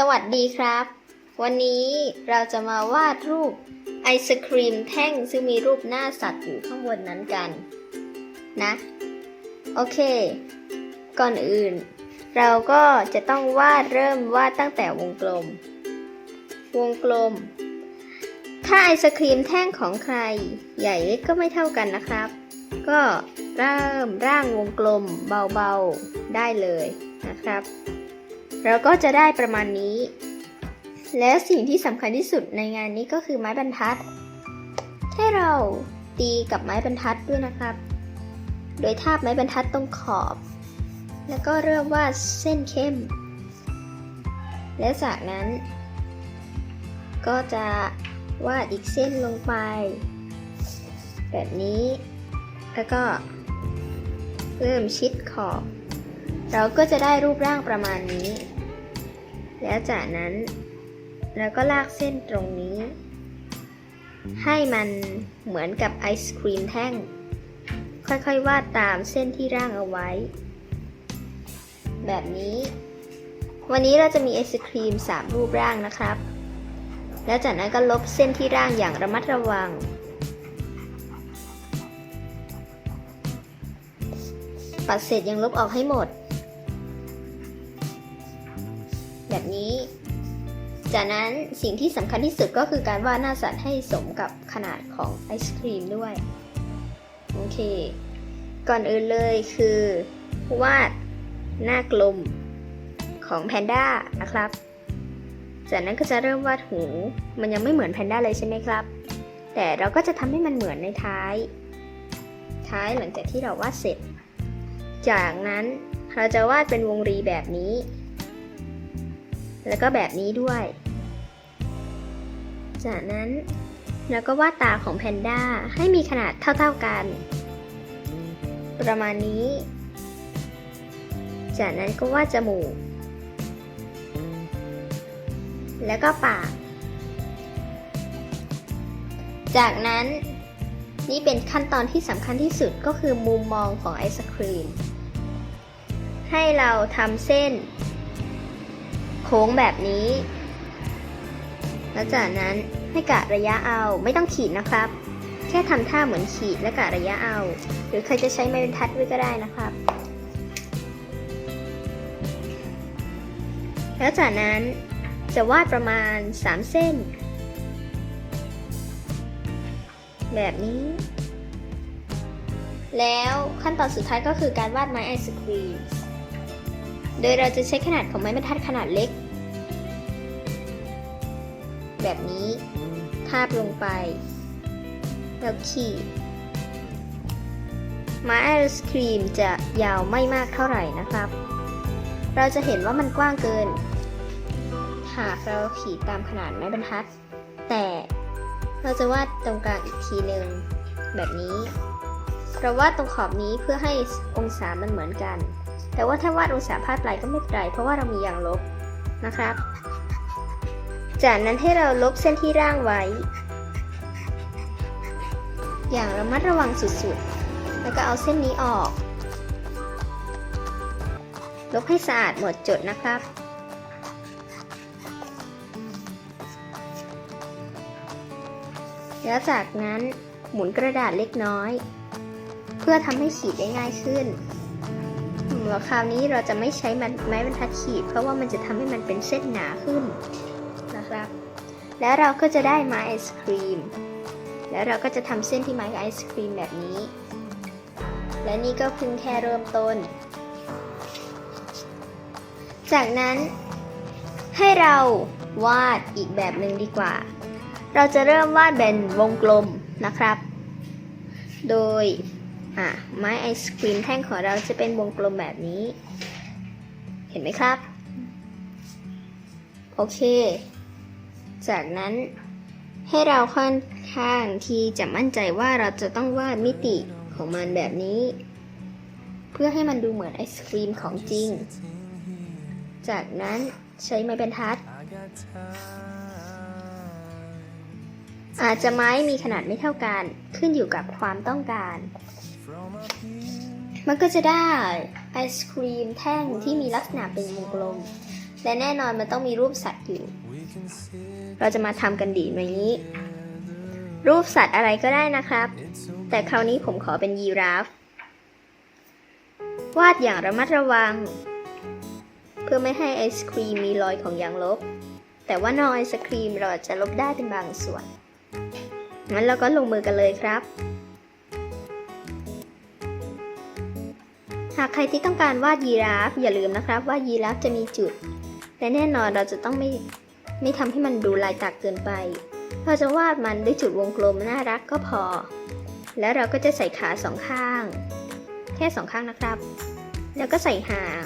สวัสดีครับ วันนี้เราจะมาวาดรูปไอศครีมแท่งซึ่งมีรูปหน้าสัตว์อยู่ข้างบนนั้นกัน นะ โอเค ก่อนอื่น เราก็จะต้องวาดเริ่มวาดตั้งแต่วงกลม วงกลม ถ้าไอศครีมแท่งของใคร ใหญ่เล็กก็ไม่เท่ากันนะครับ ก็เริ่มร่างวงกลมเบาๆได้เลยนะครับ เราก็จะได้ประมาณนี้ แล้วสิ่งที่สำคัญที่สุดในงานนี้ก็คือไม้บรรทัด ให้เราตีกับไม้บรรทัดด้วยนะครับ โดยทาบไม้บรรทัดตรงขอบ แล้วก็เริ่มวาดเส้นเข้ม และจากนั้น ก็จะวาดอีกเส้นลงไป แบบนี้ แล้วก็เริ่มชิดขอบ เราก็จะได้รูปร่างประมาณนี้ แล้วจากนั้นเราก็ลากเส้นตรงนี้ ให้มันเหมือนกับไอศครีมแท่ง ค่อยๆวาดตามเส้นที่ร่างเอาไว้ แบบนี้ วันนี้เราจะมีไอศครีม 3 รูปร่างนะครับ แล้วจากนั้นก็ลบเส้นที่ร่างอย่างระมัดระวังปัดเสร็จยังลบออกให้หมด แบบนี้ จากนั้นสิ่งที่สำคัญที่สุดก็คือการวาดหน้าสัตว์ให้สมกับขนาดของไอศครีมด้วย โอเค ก่อนอื่นเลยคือ วาดหน้ากลมของแพนด้านะครับ จากนั้นก็จะเริ่มวาดหู มันยังไม่เหมือนแพนด้าเลยใช่ไหมครับ แต่เราก็จะทำให้มันเหมือนในท้าย ท้ายหลังจากที่เราวาดเสร็จ จากนั้นเราจะวาดเป็นวงรีแบบนี้ แล้วก็แบบนี้ด้วย จากนั้นเราก็วาดตาของแพนด้าให้มีขนาดเท่า ๆกัน ประมาณนี้ จากนั้นก็วาดจมูก แล้วก็ปาก จากนั้นนี่เป็นขั้นตอนที่สำคัญที่สุดก็คือมุมมองของไอศครีม ให้เราทำเส้น โค้งแบบนี้ แล้วจากนั้นให้กะระยะเอาไม่ต้องขีดนะครับ แค่ทำท่าเหมือนขีดและกะระยะเอา หรือใครจะใช้ไม้บรรทัดด้วยก็ได้นะครับ แล้วจากนั้นจะวาดประมาณ 3 เส้น แบบนี้ แล้วขั้นตอนสุดท้ายก็คือการวาดไม้ไอศครีม โดยเราจะใช้ขนาดของไม้บรรทัดขนาดเล็ก แบบนี้ทาบลงไป แล้วขีดไม้ไอศครีมจะยาวไม่มากเท่าไหร่นะครับ เราจะเห็นว่ามันกว้างเกิน หากเราขีดตามขนาดไม้บรรทัด แต่เราจะวาดตรงกลางอีกทีหนึ่งแบบนี้ เราวาดตรงขอบนี้เพื่อให้องศามันเหมือนกัน แต่ว่าถ้าวาดองศาพลาดไปก็ไม่เป็นไรเพราะว่าเรามีอย่างลบนะครับ จากนั้นให้เราลบเส้นที่ร่างไว้ อย่างระมัดระวังสุดๆ แล้วก็เอาเส้นนี้ออก ลบให้สะอาดหมดจดนะครับแล้วจากนั้นหมุนกระดาษเล็กน้อย เพื่อทำให้ขีดได้ง่ายขึ้น แล้วคราวนี้เราจะไม่ใช้ไม้บรรทัดขีด เพราะว่ามันจะทำให้มันเป็นเส้นหนาขึ้นนะครับ แล้วเราก็จะได้ไม้ไอศครีม แล้วเราก็จะทำเส้นที่ไม้ไอศครีมแบบนี้ และนี่ก็เพิ่งแค่เริ่มต้น จากนั้นให้เราวาดอีกแบบหนึ่งดีกว่า เราจะเริ่มวาดเป็นวงกลมนะครับ โดย อะไม้ไอศครีมแท่งของเราจะเป็นวงกลมแบบนี้ เห็นไหมครับ โอเค จากนั้นให้เราค่อนข้างที่จะมั่นใจว่าเราจะต้องวาดมิติของมันแบบนี้ เพื่อให้มันดูเหมือนไอศครีมของจริง จากนั้นใช้ไม้บรรทัด อาจจะไม้มีขนาดไม่เท่ากันขึ้นอยู่กับความต้องการ มันก็จะได้ไอศครีมแท่งที่มีลักษณะเป็นวงกลม และแน่นอนมันต้องมีรูปสัตว์อยู่ เราจะมาทำกันดีไหมนี้ รูปสัตว์อะไรก็ได้นะครับ แต่คราวนี้ผมขอเป็นยีราฟ วาดอย่างระมัดระวัง เพื่อไม่ให้ไอศครีมมีรอยของยางลบ แต่ว่านอกไอศครีมเราอาจจะลบได้เป็นบางส่วนงั้นเราก็ลงมือกันเลยครับ หากใครที่ต้องการวาดยีราฟอย่าลืมนะครับว่ายีราฟจะมีจุด และแน่นอนเราจะต้องไม่ไม่ทำให้มันดูลายตากเกินไป เราจะวาดมันด้วยจุดวงกลมน่ารักก็พอ แล้วเราก็จะใส่ขาสองข้าง แค่สองข้างนะครับ แล้วก็ใส่หาง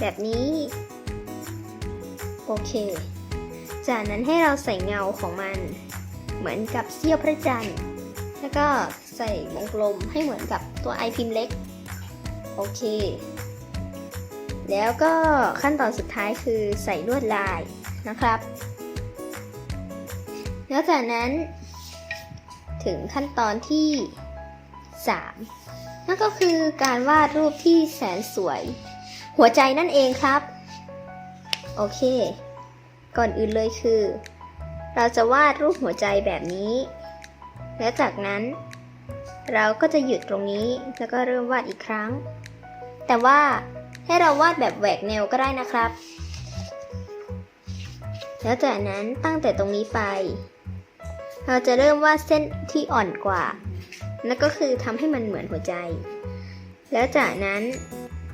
แบบนี้ โอเค จากนั้นให้เราใส่เงาของมัน เหมือนกับเสี้ยวพระจันทร์ แล้วก็ใส่วงกลมให้เหมือนกับตัวไอพิมพ์เล็ก โอเค แล้วก็ขั้นตอนสุดท้ายคือใส่ลวดลายนะครับ แล้วจากนั้นถึงขั้นตอนที่ 3 นั่นก็คือการวาดรูปที่แสนสวย หัวใจนั่นเองครับ โอเค ก่อนอื่นเลยคือ เราจะวาดรูปหัวใจแบบนี้ แล้วจากนั้น เราก็จะหยุดตรงนี้แล้วก็เริ่มวาดอีกครั้ง แต่ว่าให้เราวาดแบบแหวกแนวก็ได้นะครับ แล้วจากนั้นตั้งแต่ตรงนี้ไป เราจะเริ่มวาดเส้นที่อ่อนกว่า นั่นก็คือทำให้มันเหมือนหัวใจ แล้วจากนั้น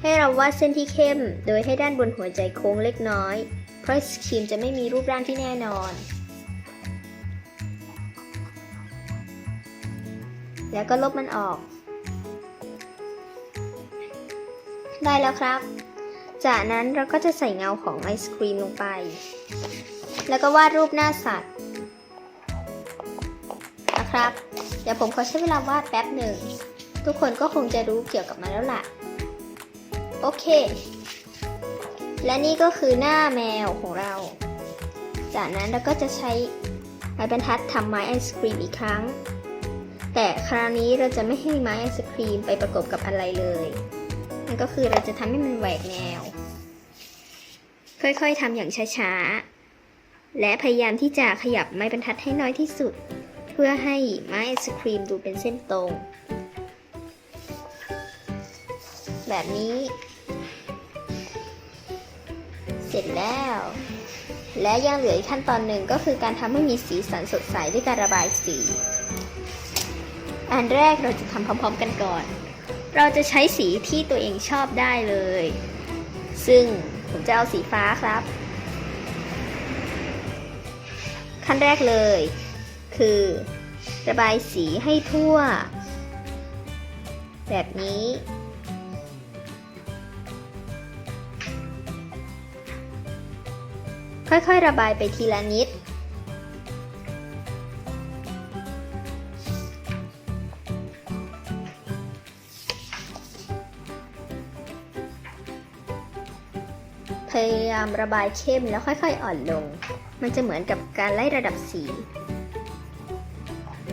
ให้เราวาดเส้นที่เข้ม โดยให้ด้านบนหัวใจโค้งเล็กน้อย เพราะครีมจะไม่มีรูปร่างที่แน่นอน แล้วก็ลบมันออก ได้แล้วครับ จากนั้นเราก็จะใส่เงาของไอศครีมลงไป แล้วก็วาดรูปหน้าสัตว์นะครับ เดี๋ยวผมขอใช้เวลาวาดแป๊บหนึ่ง ทุกคนก็คงจะรู้เกี่ยวกับมันแล้วล่ะ โอเค และนี่ก็คือหน้าแมวของเรา จากนั้นเราก็จะใช้ไม้บรรทัดทำไม้ไอศครีมอีกครั้ง แต่คราวนี้เราจะไม่ให้ไม้ไอศครีมไปประกบกับอะไรเลยนั่นก็คือเราจะทำให้มันแหวกแนว ค่อยๆทำอย่างช้าๆ และพยายามที่จะขยับไม้บรรทัดให้น้อยที่สุด เพื่อให้ไม้ไอศครีมดูเป็นเส้นตรง แบบนี้ เสร็จแล้ว และยังเหลืออีกขั้นตอนหนึ่งก็คือการทำให้มีสีสันสดใสด้วยการระบายสี อันแรกเราจะทำพร้อมๆกันก่อน เราจะใช้สีที่ตัวเองชอบได้เลย ซึ่งผมจะเอาสีฟ้าครับ ขั้นแรกเลย คือระบายสีให้ทั่ว แบบนี้ค่อยๆ ระบายไปทีละนิด ยามระบายเข้มแล้วค่อยๆอ่อนลง มันจะเหมือนกับการไล่ระดับสี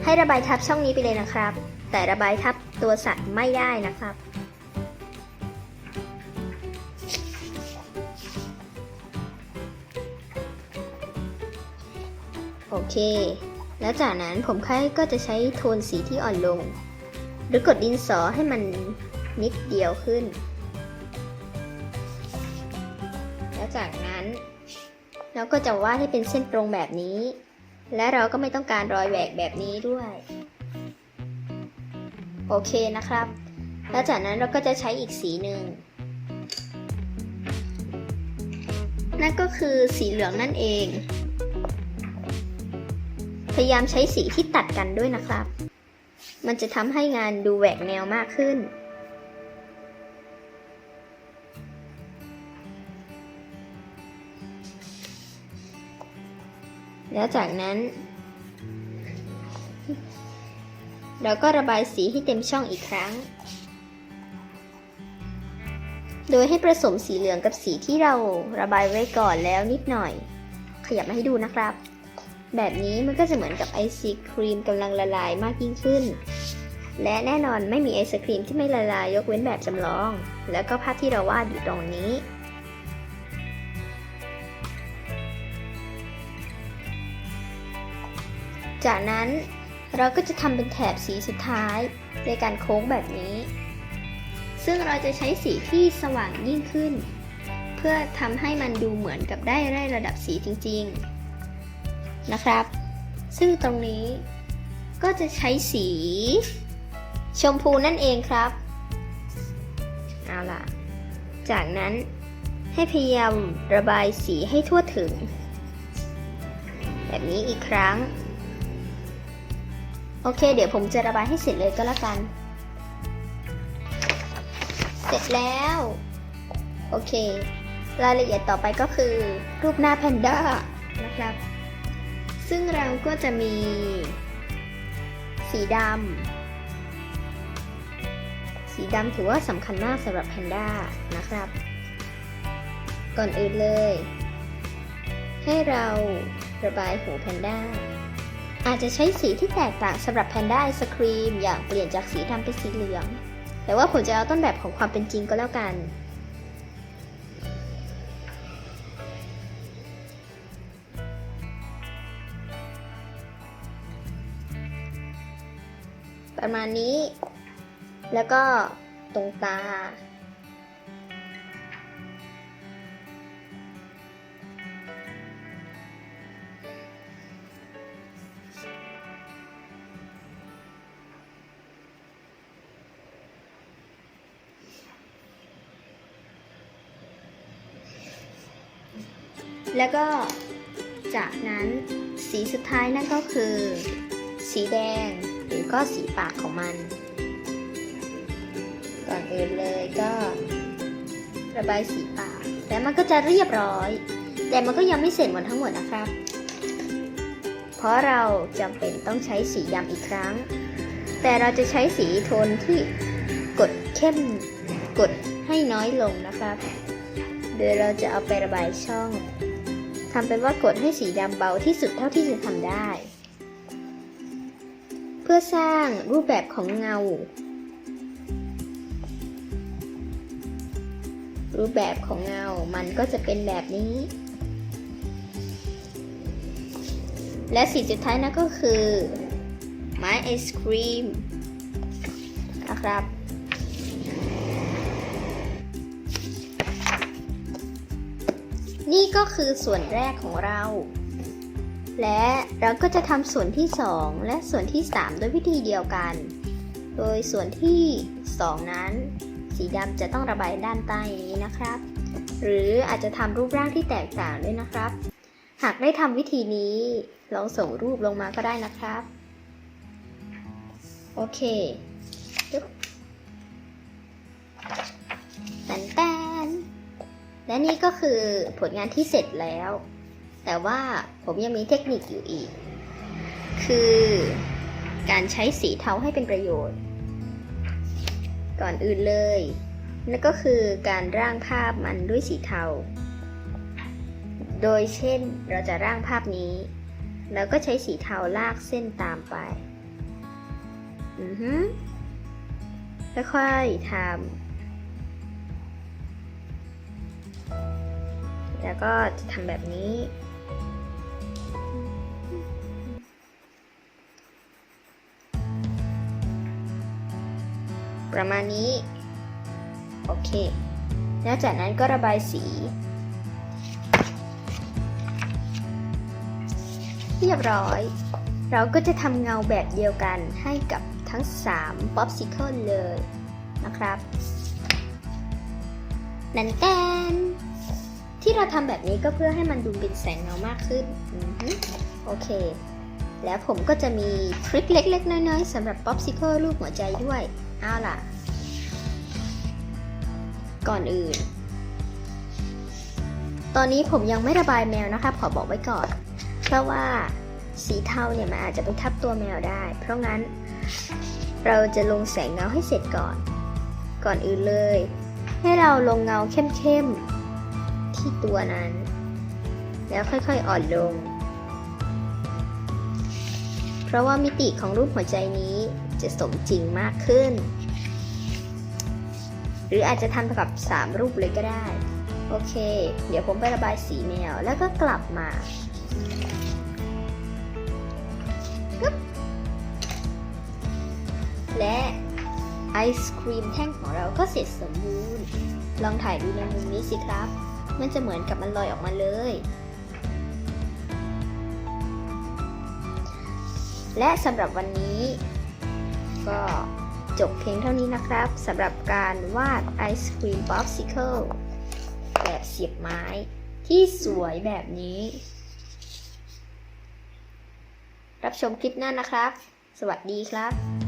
ให้ระบายทับช่องนี้ไปเลยนะครับ แต่ระบายทับตัวสัตว์ไม่ได้นะครับโอเค แล้วจากนั้นผมค่อยก็จะใช้โทนสีที่อ่อนลง หรือกดดินสอให้มันนิดเดียวขึ้น แล้วจากนั้นเราก็จะวาดให้เป็นเส้นตรงแบบนี้ และเราก็ไม่ต้องการรอยแหวกแบบนี้ด้วย โอเคนะครับ แล้วจากนั้นเราก็จะใช้อีกสีหนึ่งนั่นก็คือสีเหลืองนั่นเอง พยายามใช้สีที่ตัดกันด้วยนะครับ มันจะทำให้งานดูแหวกแนวมากขึ้น แล้วจากนั้น เราก็ระบายสีให้เต็มช่องอีกครั้ง โดยให้ผสมสีเหลืองกับสีที่เราระบายไว้ก่อนแล้วนิดหน่อย ขยับมาให้ดูนะครับ แบบนี้มันก็จะเหมือนกับไอศครีมกำลังละลายมากยิ่งขึ้น และแน่นอนไม่มีไอศครีมที่ไม่ละลายยกเว้นแบบจำลอง แล้วก็ภาพที่เราวาดอยู่ตรงนี้ จากนั้นเราก็จะทำเป็นแถบสีสุดท้ายในการโค้งแบบนี้ ซึ่งเราจะใช้สีที่สว่างยิ่งขึ้น เพื่อทำให้มันดูเหมือนกับได้ไล่ระดับสีจริงๆ นะครับ ซึ่งตรงนี้ก็จะใช้สี ชมพูนั่นเองครับ เอาล่ะ จากนั้นให้พยายามระบายสีให้ทั่วถึง แบบนี้อีกครั้ง โอเค เดี๋ยวผมจะระบายให้เสร็จเลยก็แล้วกัน เสร็จแล้ว โอเค รายละเอียดต่อไปก็คือรูปหน้าแพนด้านะครับ ซึ่งเราก็จะมี สีดำ สีดำถือว่าสำคัญมากสำหรับแพนด้านะครับ ก่อนอื่นเลย ให้เราระบายหูแพนด้า อาจจะใช้สีที่แตกต่างสำหรับแพนด้าไอศครีม อย่างเปลี่ยนจากสีดำเป็นสีเหลือง แต่ว่าผมจะเอาต้นแบบของความเป็นจริงก็แล้วกัน ประมาณนี้ แล้วก็ตรงตา แล้วก็จากนั้นสีสุดท้ายนั่นก็คือ สีแดงหรือก็สีปากของมัน ก่อนอื่นเลยก็ ระบายสีปากแล้วมันก็จะเรียบร้อย แต่มันก็ยังไม่เสร็จหมดทั้งหมดนะครับ เพราะเราจำเป็นต้องใช้สีดำอีกครั้ง แต่เราจะใช้สีโทนที่กดเข้มกดให้น้อยลงนะครับ โดยเราจะเอาไประบายช่อง ทำเป็นว่ากดให้สีดำเบาที่สุดเท่าที่จะทำได้ เพื่อสร้างรูปแบบของเงา รูปแบบของเงา มันก็จะเป็นแบบนี้ และสีสุดท้ายนั่นก็คือ ไม้ไอศครีมนะครับ นี่ก็คือส่วนแรกของเรา และเราก็จะทำส่วนที่ 2 และส่วนที่ 3 ด้วยวิธีเดียวกัน โดยส่วนที่ 2 นั้น สีดำจะต้องระบายด้านใต้นี้นะครับ หรืออาจจะทำรูปร่างที่แตกต่างด้วยนะครับ หากได้ทำวิธีนี้ลองส่งรูปลงมาก็ได้นะครับ โอเค และนี่ก็คือผลงานที่เสร็จแล้ว แต่ว่าผมยังมีเทคนิคอยู่อีก คือการใช้สีเทาให้เป็นประโยชน์ ก่อนอื่นเลยนั่นก็คือการร่างภาพมันด้วยสีเทา โดยเช่นเราจะร่างภาพนี้ แล้วก็ใช้สีเทาลากเส้นตามไป อือฮึค่อยๆทำ แล้วก็จะทำแบบนี้ ประมาณนี้ โอเค แล้วจากนั้นก็ระบายสีเรียบร้อย เราก็จะทำเงาแบบเดียวกันให้กับทั้ง3 popsicle เลยนะครับ นันแตน ที่เราทำแบบนี้ก็เพื่อให้มันดูเป็นแสงเงามากขึ้นอโอเค แล้วผมก็จะมีทริคเล็ก ๆ น้อย ๆสำหรับ popsicle รูปหัวใจด้วย เอาล่ะ ก่อนอื่น ตอนนี้ผมยังไม่ระบายแมวนะครับ ขอบอกไว้ก่อน เพราะว่าสีเทาเนี่ยมันอาจจะไปทับตัวแมวได้ เพราะงั้น เราจะลงแสงเงาให้เสร็จก่อน ก่อนอื่นเลย ให้เราลงเงาเข้มๆ ที่ตัวนั้น แล้วค่อยๆอ่อนลง เพราะว่ามิติของรูปหัวใจนี้จะสมจริงมากขึ้น หรืออาจจะทำกับ 3 รูปเลยก็ได้ โอเค เดี๋ยวผมไประบายสีแมวแล้วก็กลับมาและไอศครีมแท่งของเราก็เสร็จสมบูรณ์ ลองถ่ายดูในมุมนี้สิครับ มันจะเหมือนกับมันลอยออกมาเลย และสำหรับวันนี้ ก็จบเพียงเท่านี้นะครับสำหรับการวาดไอศครีมป๊อปซิเคิลแบบเสียบไม้ ที่สวยแบบนี้ รับชมคลิปหน้านะครับ สวัสดีครับ